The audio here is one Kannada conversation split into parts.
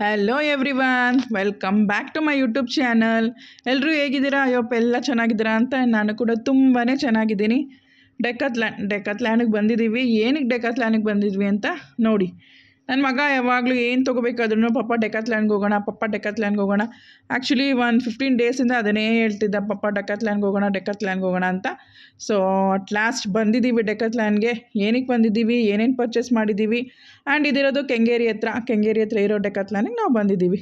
Hello every one welcome back to my YouTube channel ಎಲ್ಲರೂ ಹೇಗಿದ್ದೀರಾ ಅಯ್ಯಪ್ಪ ಎಲ್ಲ ಚೆನ್ನಾಗಿದ್ದೀರಾ ಅಂತ ನಾನು ಕೂಡ ತುಂಬಾ ಚೆನ್ನಾಗಿದ್ದೀನಿ. ಡೆಕ್ಕತ್ ಡೆಕತ್ಲ್ಯಾನಿಗೆ ಬಂದಿದ್ದೀವಿ. ಏನಕ್ಕೆ ಡೆಕತ್ಲ್ಯಾನಿಗೆ ಬಂದಿದ್ವಿ ಅಂತ ನೋಡಿ. ನನ್ನ ಮಗ ಯಾವಾಗಲೂ ಏನು ತೊಗೋಬೇಕಾದ್ರೂ ಪಪ್ಪ ಡೆಕತ್ಲ್ಯಾಂಡ್ಗೆ ಹೋಗೋಣ, ಪಪ್ಪ ಡೆಕತ್ಲ್ಯಾಂಡ್ಗೆ ಹೋಗೋಣ. ಆ್ಯಕ್ಚುಲಿ ಒಂದು ಫಿಫ್ಟೀನ್ ಡೇಸಿಂದ ಅದನ್ನೇ ಹೇಳ್ತಿದ್ದ, ಪಪ್ಪ ಡೆಕತ್ಲ್ಯಾಂಡ್ಗೆ ಹೋಗೋಣ ಡೆಕತ್ಲ್ಯಾಂಡ್ಗೆ ಹೋಗೋಣ ಅಂತ. ಸೊ ಅಟ್ ಲಾಸ್ಟ್ ಬಂದಿದ್ದೀವಿ ಡೆಕತ್ಲ್ಯಾನ್ಗೆ ಏನಕ್ಕೆ ಬಂದಿದ್ದೀವಿ? ಏನೇನು ಪರ್ಚೇಸ್ ಮಾಡಿದ್ದೀವಿ? ಆ್ಯಂಡ್ ಇದಿರೋದು ಕೆಂಗೇರಿ ಹತ್ರ. ಕೆಂಗೇರಿ ಹತ್ರ ಇರೋ ಡೆಕತ್ಲ್ಯಾನಿಗೆ ನಾವು ಬಂದಿದ್ದೀವಿ.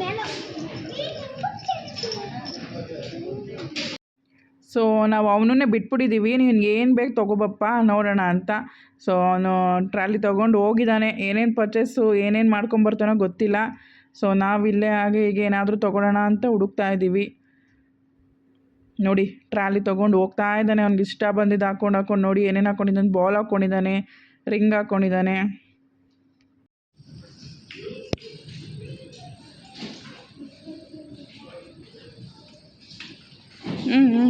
ಮೇಲೆ. ಸೊ ನಾವು ಅವನನ್ನೇ ಬಿಟ್ಬಿಟ್ಟಿದ್ದೀವಿ ನೀನು ಏನು ಬೇಕು ತೊಗೋಬಪ್ಪ ನೋಡೋಣ ಅಂತ. ಸೊ ಅವನು ಟ್ರಾಲಿ ತೊಗೊಂಡು ಹೋಗಿದ್ದಾನೆ. ಏನೇನು ಪರ್ಚೇಸು ಏನೇನು ಮಾಡ್ಕೊಂಬರ್ತಾನೋ ಗೊತ್ತಿಲ್ಲ. ಸೊ ನಾವಿಲ್ಲೇ ಹಾಗೆ ಈಗ ಏನಾದರೂ ತೊಗೊಳೋಣ ಅಂತ ಹುಡುಕ್ತಾ ಇದ್ದೀವಿ ನೋಡಿ, ಟ್ರಾಲಿ ತೊಗೊಂಡು ಹೋಗ್ತಾ ಇದ್ದಾನೆ. ಅವ್ನಿಗೆ ಇಷ್ಟ ಬಂದಿದ್ದು ಹಾಕೊಂಡು ಹಾಕೊಂಡು ನೋಡಿ, ಏನೇನು ಹಾಕೊಂಡಿದ್ದಾನೆ. ಬಾಲ್ ಹಾಕ್ಕೊಂಡಿದ್ದಾನೆ ರಿಂಗ್ ಹಾಕ್ಕೊಂಡಿದ್ದಾನೆ ಹ್ಞೂ ಹ್ಞೂ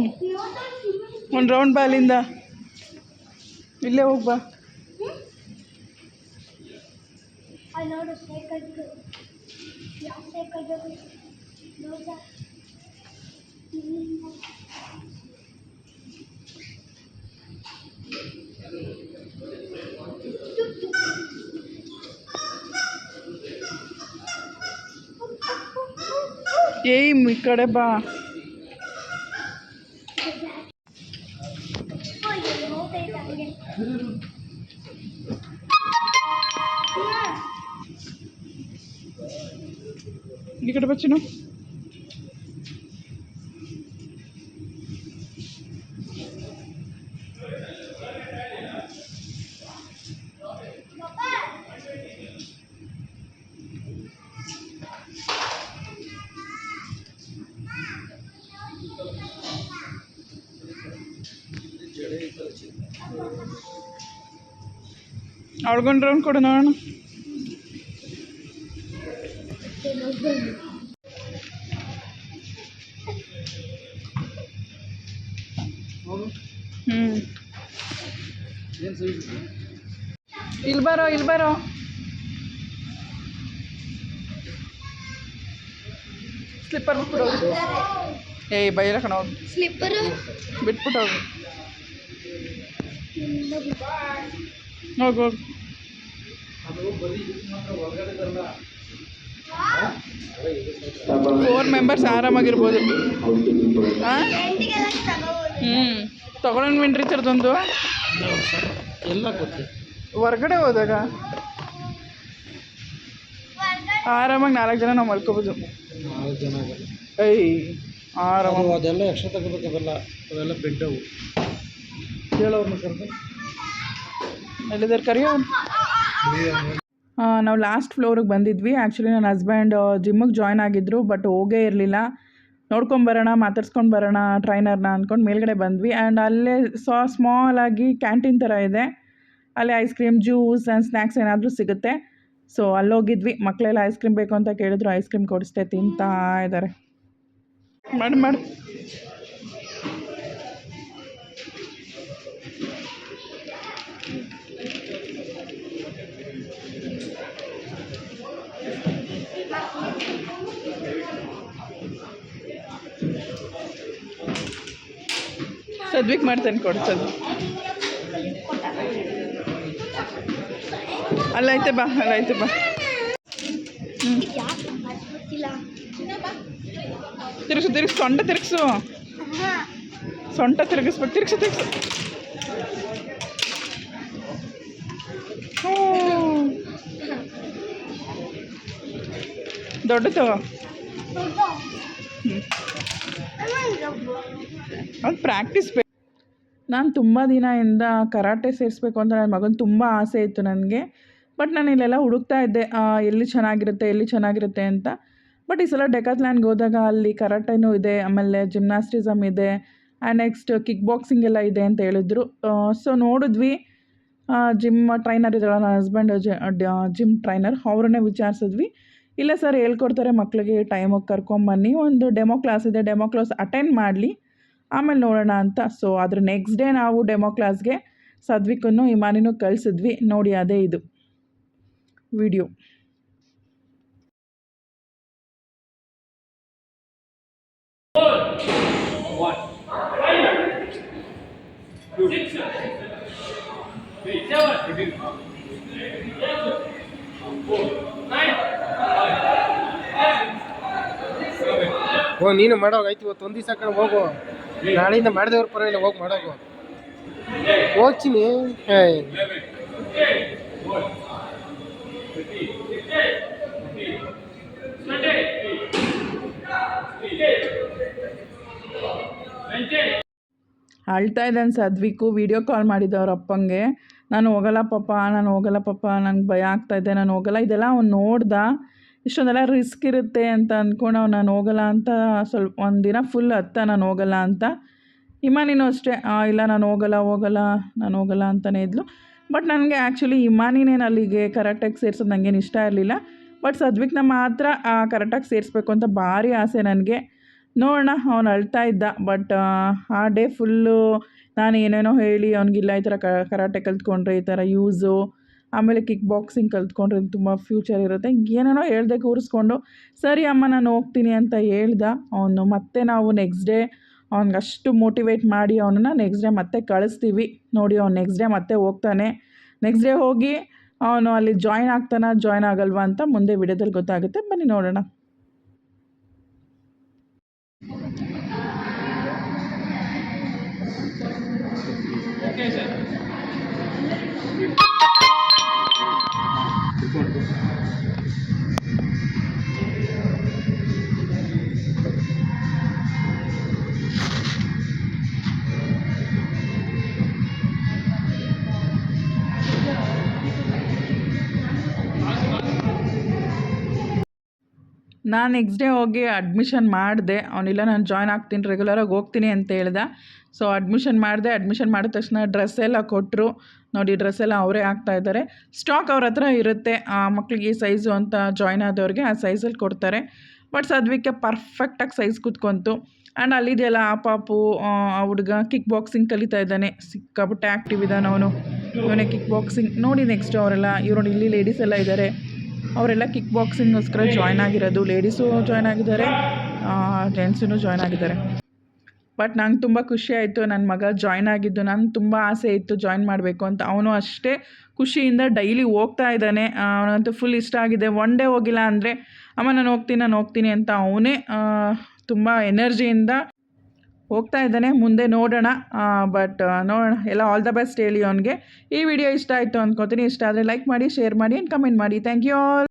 ಒಂದು ರೌಂಡ್ ಬಾಲಿಂದ ಇಲ್ಲೇ ಹೋಗ್ಬಾ. ಏಯ್ ಈ ಕಡೆ ಬಾ. টিকিট পাচ্ছি না। ಅವ್ಳಿಗೊಂದು ರೌಂಡ್ ಕೊಡು ನೋಡೋಣ. ಇಲ್ಲಿ ಬರೋ ಇಲ್ಲಿ ಬರೋ. ಸ್ಲಿಪ್ಪರ್ ಬಿಟ್ಬಿಟ್ಟು ಹೋಗು ಏಯ್ ಬೈರ ಕಣ. ಹೋಗು ಸ್ಲಿಪ್ಪರು ಬಿಟ್ಬಿಟ್ಟು ಹೋಗು. ಫೋರ್ ಮೆಂಬರ್ಸ್ ಆರಾಮಾಗಿರ್ಬೋದು. ಹಾಂ ಹ್ಞೂ ತಗೊಳ್ಳೋಣ ಮಿಂಟ್ರಿ ಥರದೊಂದು ಎಲ್ಲ ಗೊತ್ತು ಹೊರ್ಗಡೆ ಹೋದಾಗ ಆರಾಮಾಗಿ ನಾಲ್ಕು ಜನ ನಾವು ಮಲ್ಕೋಬೋದು. ಜನ ಐ ಆರಾಮಾಗಿ ಅದೆಲ್ಲ ಎಕ್ಸ್ಟ್ರಾ ತಗೋಬೇಕು ಅವೆಲ್ಲ ಎಲ್ಲಿದ್ದಾರೆ? ಕರಿಯೋ. ನಾವು ಲಾಸ್ಟ್ ಫ್ಲೋರಿಗೆ ಬಂದಿದ್ವಿ. ಆ್ಯಕ್ಚುಲಿ ನನ್ನ ಹಸ್ಬೆಂಡ್ ಜಿಮ್ಮಿಗೆ ಜಾಯ್ನ್ ಆಗಿದ್ದರು ಬಟ್ ಹೋಗೇ ಇರಲಿಲ್ಲ. ನೋಡ್ಕೊಂಬರೋಣ ಮಾತಾಡ್ಸ್ಕೊಂಡು ಬರೋಣ ಟ್ರೈನರ್ನ ಅಂದ್ಕೊಂಡು ಮೇಲ್ಗಡೆ ಬಂದ್ವಿ. ಆ್ಯಂಡ್ ಅಲ್ಲೇ ಸಾ ಸ್ಮಾಲ್ ಆಗಿ ಕ್ಯಾಂಟೀನ್ ಥರ ಇದೆ. ಅಲ್ಲಿ ice cream juice and snacks ಏನಾದರೂ ಸಿಗುತ್ತೆ. ಸೊ ಅಲ್ಲೋಗಿದ್ವಿ. ಮಕ್ಕಳೆಲ್ಲ ಐಸ್ ಕ್ರೀಮ್ ಬೇಕು ಅಂತ ಕೇಳಿದ್ರು ಐಸ್ ಕ್ರೀಮ್ ಕೊಡಿಸ್ತೇ ತಿಂತಾ ಇದ್ದಾರೆ. ಮಾಡಿ ಮಾಡಿ. ಸದ್ವಿಕ್ ಮಾಡ್ತೇನೆ ಕೊಡ್ಸೋದು ಅಲ್ಲೈತೆ ಬಾ ಅಲ್ಲೈತೆ ಬಾ. ತಿರುಗಿಸು ತಿರುಗಿಸು, ಸೊಂಟ ತಿರುಗಿಸು. ಸೊಂಟ ತಿರುಗಿಸ್ಬೇಕು ತಿರುಗಿಸು ತಿರುಗಿಸು. ಹ್ಞೂ. ತಗೋ. ಅದು ಪ್ರಾಕ್ಟೀಸ್ ನಾನು ತುಂಬ ದಿನದಿಂದ ಕರಾಟೆ ಸೇರಿಸ್ಬೇಕು ಅಂತ ನನ್ನ ಮಗನ ತುಂಬ ಆಸೆ ಇತ್ತು ನನಗೆ. ಬಟ್ ನಾನು ಇಲ್ಲೆಲ್ಲ ಹುಡುಕ್ತಾ ಇದ್ದೆ ಎಲ್ಲಿ ಚೆನ್ನಾಗಿರುತ್ತೆ ಎಲ್ಲಿ ಚೆನ್ನಾಗಿರುತ್ತೆ ಅಂತ. ಬಟ್ ಈ ಸಲ ಡೆಕಾತ್ಲ್ಯಾನ್ಗೆ ಹೋದಾಗ ಅಲ್ಲಿ ಕರಾಟೆನೂ ಇದೆ, ಆಮೇಲೆ ಜಿಮ್ನಾಸ್ಟಿಸಮ್ ಇದೆ ಆ್ಯಂಡ್ ನೆಕ್ಸ್ಟ್ ಕಿಕ್ ಬಾಕ್ಸಿಂಗ್ ಎಲ್ಲ ಇದೆ ಅಂತ ಹೇಳಿದ್ರು. ಸೊ ನೋಡಿದ್ವಿ. ಜಿಮ್ ಟ್ರೈನರ್ ಇದ್ದಾಳೆ, ನನ್ನ ಹಸ್ಬೆಂಡ್ ಜಿಮ್ ಟ್ರೈನರ್ ಅವ್ರನ್ನೇ ವಿಚಾರಿಸಿದ್ವಿ. ಇಲ್ಲ ಸರ್ ಹೇಳ್ಕೊಡ್ತಾರೆ ಮಕ್ಕಳಿಗೆ ಟೈಮಿಗೆ ಕರ್ಕೊಂಬನ್ನಿ. ಒಂದು ಡೆಮೋ ಕ್ಲಾಸ್ ಇದೆ ಡೆಮೋ ಕ್ಲಾಸ್ ಅಟೆಂಡ್ ಮಾಡಲಿ. ಆಮೇಲೆ ನೋಡೋಣ ಅಂತ. ಸೊ ಅದ್ರ ನೆಕ್ಸ್ಟ್ ಡೇ ನಾವು ಡೆಮೋ ಕ್ಲಾಸ್ಗೆ ಸದ್ವಿಕನ್ನು ಇಮಾನಿನೂ ಕಳಿಸಿದ್ವಿ. ನೋಡಿ, ಅದೇ ಇದು ವಿಡಿಯೋ ಓ, ನೀನು ಮಾಡೋಗ ಆಯ್ತು, ಇವತ್ತು ಒಂದು ದಿವಸ ಕಡೆ ಹೋಗು. ನಾಳೆಯಿಂದ ಮಾಡಿದವ್ರ ಪರವಾಗಿಲ್ಲ, ಹೋಗಿ ಮಾಡೋಗು. ಹೋಗ್ತೀನಿ. ಅಳ್ತಾ ಇದ್ದಾನೆ ಸದ್ವಿಕು ವಿಡಿಯೋ ಕಾಲ್ ಮಾಡಿದ್ದೆ ಅವ್ರ ಅಪ್ಪಂಗೆ. ನಾನು ಹೋಗಲ್ಲ ಪಪ್ಪ ನಾನು ಹೋಗಲ್ಲ ಪಪ್ಪ ನಂಗೆ ಭಯ ಆಗ್ತಾಯಿದೆ ನಾನು ಹೋಗಲ್ಲ. ಇದೆಲ್ಲ ಅವ್ನು ನೋಡ್ದ. ಇಷ್ಟೊಂದೆಲ್ಲ ರಿಸ್ಕ್ ಇರುತ್ತೆ ಅಂತ ಅಂದ್ಕೊಂಡು ಅವ್ನು, ನಾನು ಹೋಗಲ್ಲ ಅಂತ ಸ್ವಲ್ಪ ಒಂದು ದಿನ ಫುಲ್ ಹತ್ತ, ನಾನು ಹೋಗಲ್ಲ ಅಂತ. ಇಮಾನಿನೂ ಅಷ್ಟೇ ಇಲ್ಲ, ನಾನು ಹೋಗಲ್ಲ ಹೋಗಲ್ಲ, ನಾನು ಹೋಗಲ್ಲ ಅಂತಲೇ ಇದ್ಲು. ಬಟ್ ನನಗೆ ಆ್ಯಕ್ಚುಲಿ ಇಮಾನಿನೇನು ಅಲ್ಲಿಗೆ ಕರೆಕ್ಟಾಗಿ ಸೇರ್ಸೋದು ನನಗೇನು ಇಷ್ಟ ಇರಲಿಲ್ಲ. ಬಟ್ ಸದ್ವಿಕ್ನ ಮಾತ್ರ ಕರೆಕ್ಟಾಗಿ ಸೇರಿಸ್ಬೇಕು ಅಂತ ಭಾರಿ ಆಸೆ ನನಗೆ. ನೋಡೋಣ, ಅವನು ಅಳ್ತಾ ಇದ್ದ ಬಟ್ ಆ ಡೇ ಫುಲ್ಲು ನಾನು ಏನೇನೋ ಹೇಳಿ ಅವನಿಗಿಲ್ಲ ಈ ಥರ ಕರಾಟೆ ಕಲ್ತ್ಕೊಂಡ್ರೆ ಈ ಥರ ಯೂಸು ಆಮೇಲೆ ಕಿಕ್ ಬಾಕ್ಸಿಂಗ್ ಕಲ್ತ್ಕೊಂಡ್ರೆ ತುಂಬ ಫ್ಯೂಚರ್ ಇರುತ್ತೆ. ಏನೇನೋ ಹೇಳ್ದೆ ಕೂರಿಸ್ಕೊಂಡು, ಸರಿ ಅಮ್ಮ, ನಾನು ಹೋಗ್ತೀನಿ ಅಂತ ಹೇಳ್ದ. ಅವನು ಮತ್ತೆ ನಾವು ನೆಕ್ಸ್ಟ್ ಡೇ ಅವ್ನಿಗೆ ಅಷ್ಟು ಮೋಟಿವೇಟ್ ಮಾಡಿ ಅವನನ್ನು ನೆಕ್ಸ್ಟ್ ಡೇ ಮತ್ತೆ ಕಳಿಸ್ತೀವಿ. ನೋಡಿ, ಅವ್ನು ನೆಕ್ಸ್ಟ್ ಡೇ ಮತ್ತೆ ಹೋಗ್ತಾನೆ. ನೆಕ್ಸ್ಟ್ ಡೇ ಹೋಗಿ, ಅವನು ಅಲ್ಲಿ ಜಾಯ್ನ್ ಆಗ್ತಾನ ಜಾಯ್ನ್ ಆಗಲ್ವಾ ಅಂತ ಮುಂದೆ ವಿಡಿಯೋದಲ್ಲಿ ಗೊತ್ತಾಗುತ್ತೆ. ಬನ್ನಿ ನೋಡೋಣ. OK, sir. ನಾನು ನೆಕ್ಸ್ಟ್ ಡೇ ಹೋಗಿ ಅಡ್ಮಿಷನ್ ಮಾಡಿದೆ. ಅವನಿಲ್ಲ, ನಾನು ಜಾಯ್ನ್ ಆಗ್ತೀನಿ ರೆಗ್ಯುಲರಾಗಿ ಹೋಗ್ತೀನಿ ಅಂತ ಹೇಳ್ದ. ಸೊ ಅಡ್ಮಿಷನ್ ಮಾಡಿದೆ. ಅಡ್ಮಿಷನ್ ಮಾಡಿದ ತಕ್ಷಣ ಡ್ರೆಸ್ ಎಲ್ಲ ಕೊಟ್ಟರು ನೋಡಿ ಡ್ರೆಸ್ ಎಲ್ಲ ಅವರೇ ಇದ್ದಾರೆ ಸ್ಟಾಕ್ ಅವ್ರ ಹತ್ರ ಇರುತ್ತೆ. ಆ ಮಕ್ಕಳಿಗೆ ಈ ಸೈಜು ಅಂತ ಜಾಯ್ನ್ ಆದವ್ರಿಗೆ ಆ ಸೈಜಲ್ಲಿ ಕೊಡ್ತಾರೆ. ಬಟ್ ಸದ್ವಿಕ್ಕೆ ಪರ್ಫೆಕ್ಟಾಗಿ ಸೈಜ್ ಕೂತ್ಕೊಂತು. ಆ್ಯಂಡ್ ಅಲ್ಲಿದೆಯಲ್ಲ ಆ ಪಾಪು, ಆ ಹುಡುಗ ಕಿಕ್ ಬಾಕ್ಸಿಂಗ್ ಕಲಿತಾ ಇದ್ದಾನೆ. ಸಿಕ್ಕಾಪಟ್ಟೆ ಆ್ಯಕ್ಟಿವ್ ಇದ್ದಾನೆ ಅವನು. ಇವನೇ ಕಿಕ್ ಬಾಕ್ಸಿಂಗ್ ನೋಡಿ ನೆಕ್ಸ್ಟ್ ಅವರೆಲ್ಲ, ಇವ್ರು ಇಲ್ಲಿ ಲೇಡೀಸ್ ಎಲ್ಲ ಇದ್ದಾರೆ ಅವರೆಲ್ಲ ಕಿಕ್ ಬಾಕ್ಸಿಂಗೋಸ್ಕರ ಜಾಯ್ನ್ ಆಗಿರೋದು ಲೇಡೀಸು ಜಾಯ್ನ್ ಆಗಿದ್ದಾರೆ ಜೆಂಟ್ಸೂ ಜಾಯ್ನ್ ಆಗಿದ್ದಾರೆ. ಬಟ್ ನಂಗೆ ತುಂಬ ಖುಷಿ ಆಯಿತು ನನ್ನ ಮಗ ಜಾಯ್ನ್ ಆಗಿದ್ದು. ನಂಗೆ ತುಂಬ ಆಸೆ ಇತ್ತು ಜಾಯ್ನ್ ಮಾಡಬೇಕು ಅಂತ. ಅವನು ಅಷ್ಟೇ ಖುಷಿಯಿಂದ ಡೈಲಿ ಹೋಗ್ತಾ ಇದ್ದಾನೆ. ಅವನಂತೂ ಫುಲ್ ಇಷ್ಟ ಆಗಿದೆ. ಒನ್ ಡೇ ಹೋಗಿಲ್ಲ ಅಂದರೆ, ಅಮ್ಮ, ನಾನು ಹೋಗ್ತೀನಿ ನಾನು ಹೋಗ್ತೀನಿ ಅಂತ ಅವನೇ ತುಂಬ ಎನರ್ಜಿಯಿಂದ ಹೋಗ್ತಾ ಇದ್ದಾನೆ, ಮುಂದೆ ನೋಡೋಣ. ಬಟ್ ನೋಡೋಣ. ಎಲ್ಲ ಆಲ್ ದ ಬೆಸ್ಟ್ ಹೇಳಿ ಅವನಿಗೆ. ಈ ವಿಡಿಯೋ ಇಷ್ಟ ಆಯಿತು ಅಂದ್ಕೋತೀನಿ ಇಷ್ಟ ಆದರೆ ಲೈಕ್ ಮಾಡಿ ಶೇರ್ ಮಾಡಿ ಆ್ಯಂಡ್ ಕಮೆಂಟ್ ಮಾಡಿ. Thank you all